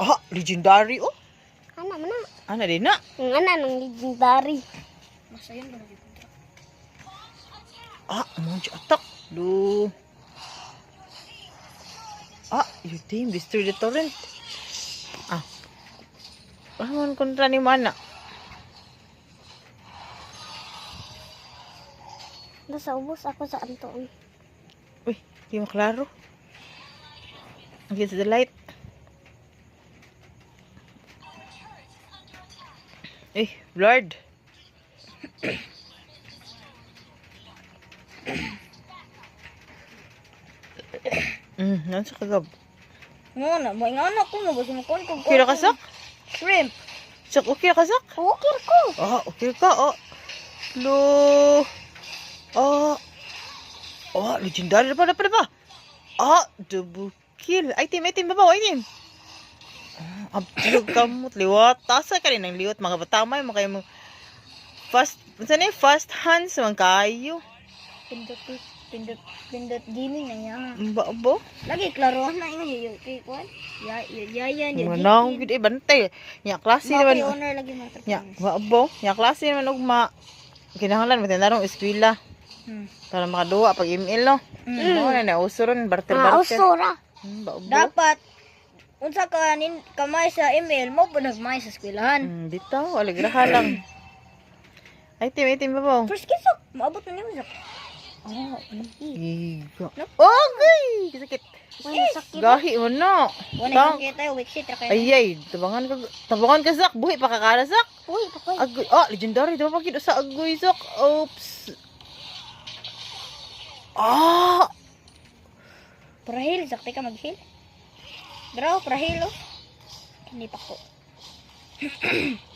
Ah, legendary oh. Ana man na. Ana din na. Ang ana ng legendary. Masayan ba lagi? Ah, mo siya atak. Do. Ah, you team destroy the torrent. Ah. Pahamon kontra ni mana. Nasa ubos ako sa Anton. Uy, di maklaro. Against the light. Eh, blurred. mm, nan sa kagab. Nga na, mo nga na ko mo gusto mo kon ko. Okay ra ka sak? Shrimp. Sak, okay ra ka sak? Okay ko. Ah, okay ka. Oh. Lo. Ah. Oh, legendary pa, pa, pa. Ah, double kill. Item, item, babaw, item. Ah, abtilog ka mo. Liwat. Tasa ka rin ng liwat. Mga batamay, mga kayo mo. Fast, saan yung fast hands, mga kayo. Pindot pindot pindot gaming na niya. Ba, ba? Lagi klaro na ina yung kay kwan. Ya ya ya yan ya. Manang, gud bantay. Nya, klase naman. owner lagi mga Nya, ba, ba? Nya, klase naman, ugma. Kinahanglan, matinarong eskwela. Hmm. Para makaduwa pag email, no? Mm. Oo na, nausuron, barter, Ah, usura. Hmm, ba, ba? Dapat unsa ka nin kamay sa email mo pa nagmay sa eskwelahan. Hmm, bitaw, aligraha lang. Ay, tim, itim ba ba? First kiss up, maabot na niyo. Oh, Iga. Okay! Sakit. Gahi mo na. wala Tang- kang kita week sit ra kayo. Ay, ay. Tabangan ka. Tabangan ka, Sak. Buhi pa kakala, Sak. Uy, pakoy. Agoy. Ah, legendary. Diba pakita sa agoy, Sak? Oops. Ah! Prahil, sakti ka mag-heal. Draw, prahil oh. Hindi pa ko.